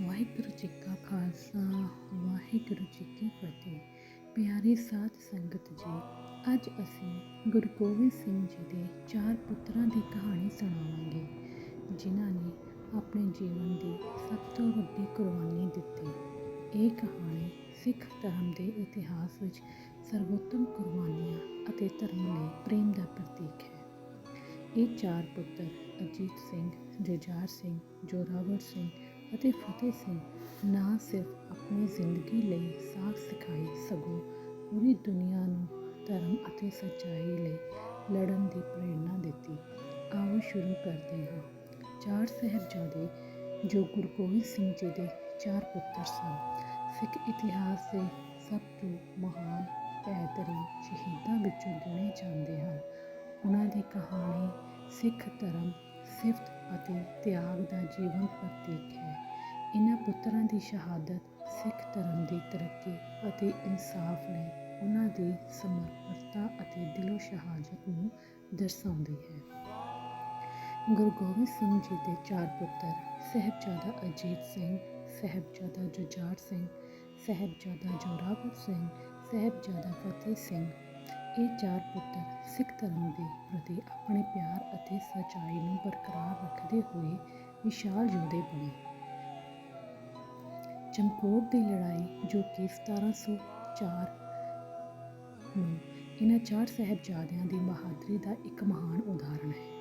ਵਾਹਿਗੁਰੂ ਜੀ ਕਾ ਖਾਲਸਾ, ਵਾਹਿਗੁਰੂ ਜੀ ਕੀ ਫਤਿਹ। ਪਿਆਰੀ ਸਾਧ ਸੰਗਤ ਜੀ, ਅੱਜ ਅਸੀਂ ਗੁਰੂ ਗੋਬਿੰਦ ਸਿੰਘ ਜੀ ਦੇ ਚਾਰ ਪੁੱਤਰਾਂ ਦੀ ਕਹਾਣੀ ਸੁਣਾਵਾਂਗੇ, ਜਿਨ੍ਹਾਂ ਨੇ ਆਪਣੇ ਜੀਵਨ ਦੀ ਸਭ ਤੋਂ ਵੱਡੀ ਕੁਰਬਾਨੀ ਦਿੱਤੀ। ਇਹ ਕਹਾਣੀ ਸਿੱਖ ਧਰਮ ਦੇ ਇਤਿਹਾਸ ਵਿੱਚ ਸਰਵੋਤਮ ਕੁਰਬਾਨੀਆਂ ਅਤੇ ਧਰਮ ਲਈ ਪ੍ਰੇਮ ਦਾ ਪ੍ਰਤੀਕ ਹੈ। ਇਹ ਚਾਰ ਪੁੱਤਰ ਅਜੀਤ ਸਿੰਘ, ਜੁਝਾਰ ਸਿੰਘ, ਜੋਰਾਵਰ ਸਿੰਘ ਅਤੇ ਫਤਿਹ ਸਿੰਘ ਨਾ ਸਿਰਫ ਆਪਣੀ ਜ਼ਿੰਦਗੀ ਲਈ ਸਾਖ ਸਿਖਾਈ ਸਗੋਂ ਪੂਰੀ ਦੁਨੀਆ ਨੂੰ ਧਰਮ ਅਤੇ ਸੱਚਾਈ ਲਈ ਲੜਨ ਦੀ ਪ੍ਰੇਰਣਾ ਦਿੱਤੀ। ਆਓ ਸ਼ੁਰੂ ਕਰਦੇ ਹਾਂ। ਚਾਰ ਸਾਹਿਬਜ਼ਾਦੇ, ਜੋ ਗੁਰੂ ਗੋਬਿੰਦ ਸਿੰਘ ਜੀ ਦੇ ਚਾਰ ਪੁੱਤਰ ਸਨ, ਸਿੱਖ ਇਤਿਹਾਸ ਦੇ ਸਭ ਤੋਂ ਮਹਾਨ ਪੈਦਰੀ ਸ਼ਹੀਦਾਂ ਵਿੱਚੋਂ ਗਿਣੇ ਜਾਂਦੇ ਹਨ। ਉਹਨਾਂ ਦੀ ਕਹਾਣੀ ਸਿੱਖ ਧਰਮ ਸਿਫਤ ਅਤੇ ਤਿਆਗ ਦਾ ਜੀਵਨ ਪ੍ਰਤੀਕ ਹੈ। ਇਹਨਾਂ ਪੁੱਤਰਾਂ ਦੀ ਸ਼ਹਾਦਤ ਸਿੱਖ ਧਰਮ ਦੀ ਤਰੱਕੀ ਅਤੇ ਇਨਸਾਫ ਲਈ ਉਹਨਾਂ ਦੀ ਸਮਰਪਣਤਾ ਅਤੇ ਦਿਲੋਂ ਸ਼ਹਾਦਤ ਨੂੰ ਦਰਸਾਉਂਦੀ ਹੈ। ਗੁਰੂ ਗੋਬਿੰਦ ਸਿੰਘ ਜੀ ਦੇ ਚਾਰ ਪੁੱਤਰ ਸਹਿਬਜ਼ਾਦਾ ਅਜੀਤ ਸਿੰਘ, ਸਹਿਬਜ਼ਾਦਾ ਜੁਝਾਰ ਸਿੰਘ, ਸਹਿਬਜ਼ਾਦਾ ਜੋਰਾਵਰ ਸਿੰਘ, ਸਹਿਬਜ਼ਾਦਾ ਫਤਿਹ ਸਿੰਘ। ਇਹ ਚਾਰ ਪੁੱਤਰ ਸਿੱਖ ਧਰਮ ਦੇ ਪ੍ਰਤੀ ਆਪਣੇ ਪਿਆਰ ਸੱਚਾਈ ਨੂੰ ਬਰਕਰਾਰ ਰੱਖਦੇ ਹੋਏ ਵਿਸ਼ਾਲ ਯੋਧੇ ਬਣੇ। ਚਮਕੌਰ ਦੀ ਲੜਾਈ ਜੋ ਕਿ 1704 ਨੂੰ ਇਹਨਾਂ ਚਾਰ ਸਾਹਿਬਜ਼ਾਦਿਆਂ ਦੀ ਬਹਾਦਰੀ ਦਾ ਇੱਕ ਮਹਾਨ ਉਦਾਹਰਣ ਹੈ।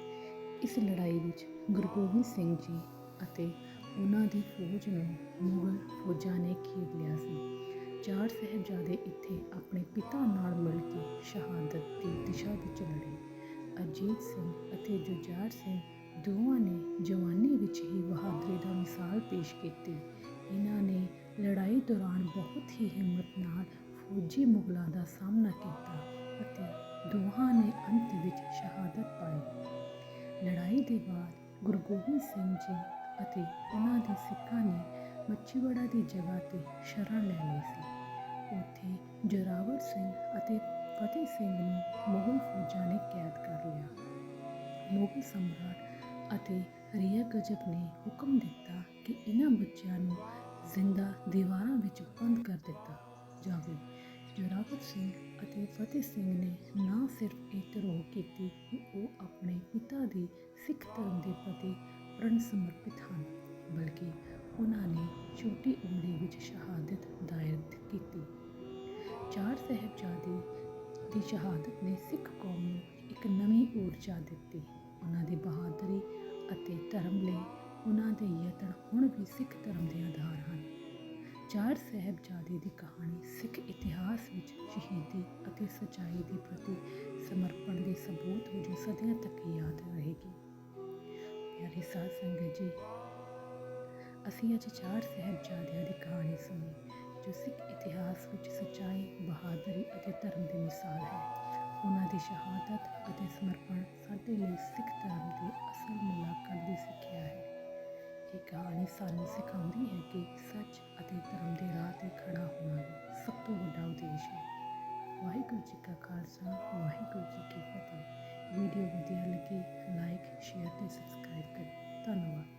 ਇਸ ਲੜਾਈ ਵਿੱਚ ਗੁਰੂ ਗੋਬਿੰਦ ਸਿੰਘ ਜੀ ਅਤੇ ਉਹਨਾਂ ਦੀ ਫੌਜ ਨੂੰ ਮੁਗਲ ਫੌਜਾਂ ਨੇ ਖੇਡ ਲਿਆ ਸੀ। ਚਾਰ ਸਾਹਿਬਜ਼ਾਦੇ ਇੱਥੇ ਆਪਣੇ ਪਿਤਾ ਨਾਲ ਮਿਲ ਕੇ ਸ਼ਹਾਦਤ ਦੀ ਦਿਸ਼ਾ ਵਿੱਚ ਲੜੇ। ਅਜੀਤ ਸਿੰਘ ਅਤੇ ਜੁਝਾਰ ਸਿੰਘ ਦੋਵਾਂ ਨੇ ਜਵਾਨੀ ਵਿੱਚ ਹੀ ਬਹਾਦਰੀ ਦਾ ਮਿਸਾਲ ਪੇਸ਼ ਕੀਤੀ। ਇਹਨਾਂ ਨੇ ਲੜਾਈ ਦੌਰਾਨ ਬਹੁਤ ਹੀ ਹਿੰਮਤ ਨਾਲ ਫੌਜੀ ਮੁਗਲਾਂ ਦਾ ਸਾਹਮਣਾ ਕੀਤਾ ਅਤੇ ਦੋਹਾਂ ਨੇ ਅੰਤ ਵਿੱਚ ਸ਼ਹਾਦਤ ਪਾਈ। ਲੜਾਈ ਦੇ ਬਾਅਦ ਗੁਰੂ ਗੋਬਿੰਦ ਸਿੰਘ ਜੀ ਅਤੇ ਉਹਨਾਂ ਦੇ ਸਿੱਖਾਂ ਨੇ ਮੱਛੀਵਾੜਾ ਦੀ ਜਗ੍ਹਾ ਤੇ ਸ਼ਰਨ ਲੈ ਲਈ ਸੀ। ਉੱਥੇ ਜੋਰਾਵਰ ਸਿੰਘ ਅਤੇ ਫਤਿਹ ਸਿੰਘ ਨੂੰ ਮੁਗਲ ਫੌਜਾਂ ਨੇ ਮੁਗਲ ਸਮਰਾਟ ਅਤੇ ਹਰੀਆ ਗਜਬ ਨੇ ਹੁਕਮ ਦਿੱਤਾ ਕਿ ਇਹਨਾਂ ਬੱਚਿਆਂ ਨੂੰ ਜ਼ਿੰਦਾ ਦੀਵਾਰਾਂ ਵਿੱਚ ਬੰਦ ਕਰ ਦਿੱਤਾ ਜਾਵੇ। ਜੋਰਾਵਰ ਸਿੰਘ ਅਤੇ ਫਤਿਹ ਸਿੰਘ ਨੇ ਨਾ ਸਿਰਫ ਇਹ ਧਰੋਹ ਕੀਤੀ ਕਿ ਉਹ ਆਪਣੇ ਪਿਤਾ ਦੀ ਸਿੱਖ ਧਰਮ ਦੇ ਪ੍ਰਤੀ ਪ੍ਰਣ ਸਮਰਪਿਤ ਹਨ, ਬਲਕਿ ਉਹਨਾਂ ਨੇ ਛੋਟੀ ਉਮਰ ਵਿੱਚ ਸ਼ਹਾਦਤ ਦਾਇਰ ਕੀਤੀ। ਚਾਰ ਸਾਹਿਬਜ਼ਾਦੇ ਦੀ ਸ਼ਹਾਦਤ ਨੇ ਸਿੱਖ ਕੌਮ ਨੂੰ ਇੱਕ ਨਵੀਂ ਊਰਜਾ ਦਿੱਤੀ। ਉਹਨਾਂ ਦੀ ਬਹਾਦਰੀ ਅਤੇ ਧਰਮ ਲਈ ਉਹਨਾਂ ਦੇ ਯਤਨ ਹੁਣ ਵੀ ਸਿੱਖ ਧਰਮ ਦੇ ਆਧਾਰ ਹਨ। ਚਾਰ ਸਾਹਿਬਜ਼ਾਦੇ ਦੀ ਕਹਾਣੀ ਸਿੱਖ ਇਤਿਹਾਸ ਵਿੱਚ ਸ਼ਹੀਦੀ ਅਤੇ ਸਚਾਈ ਦੇ ਪ੍ਰਤੀ ਸਮਰਪਣ ਦੇ ਸਬੂਤ ਵਜੋਂ ਸਦੀਆਂ ਤੱਕ ਯਾਦ ਰਹੇਗੀ। ਪਿਆਰੇ ਸਾਧ ਸੰਗਤ ਜੀ, ਅਸੀਂ ਅੱਜ ਚਾਰ ਸਾਹਿਬਜ਼ਾਦਿਆਂ ਦੀ ਕਹਾਣੀ ਸੁਣੀ, ਜੋ ਸਿੱਖ ਇਤਿਹਾਸ ਵਿੱਚ ਸਚਾਈ, ਬਹਾਦਰੀ ਅਤੇ ਧਰਮ ਦੀ ਮਿਸਾਲ ਹੈ। ਉਹਨਾਂ ਦੀ ਸ਼ਹਾਦਤ ਅਤੇ ਸਮਰਪਣ ਸਾਡੇ ਲਈ ਸਿੱਖ ਧਰਮ ਦੀ ਅਸਲ ਮੁਲਾਕਾਤ ਦੀ ਸਿੱਖਿਆ ਹੈ। ਇਹ ਕਹਾਣੀ ਸਾਨੂੰ ਸਿਖਾਉਂਦੀ ਹੈ ਕਿ ਸੱਚ ਅਤੇ ਧਰਮ ਦੇ ਰਾਹ ਤੇ ਖੜਾ ਹੋਣਾ ਸਭ ਤੋਂ ਵੱਡਾ ਉਦੇਸ਼ ਹੈ। ਵਾਹਿਗੁਰੂ ਜੀ ਕਾ ਖਾਲਸਾ, ਵਾਹਿਗੁਰੂ ਜੀ ਕੀ ਫਤਿਹ। ਵੀਡੀਓ ਵਧੀਆ ਲੱਗੀ, ਲਾਈਕ, ਸ਼ੇਅਰ ਤੇ ਸਬਸਕ੍ਰਾਈਬ ਕਰੋ। ਧੰਨਵਾਦ।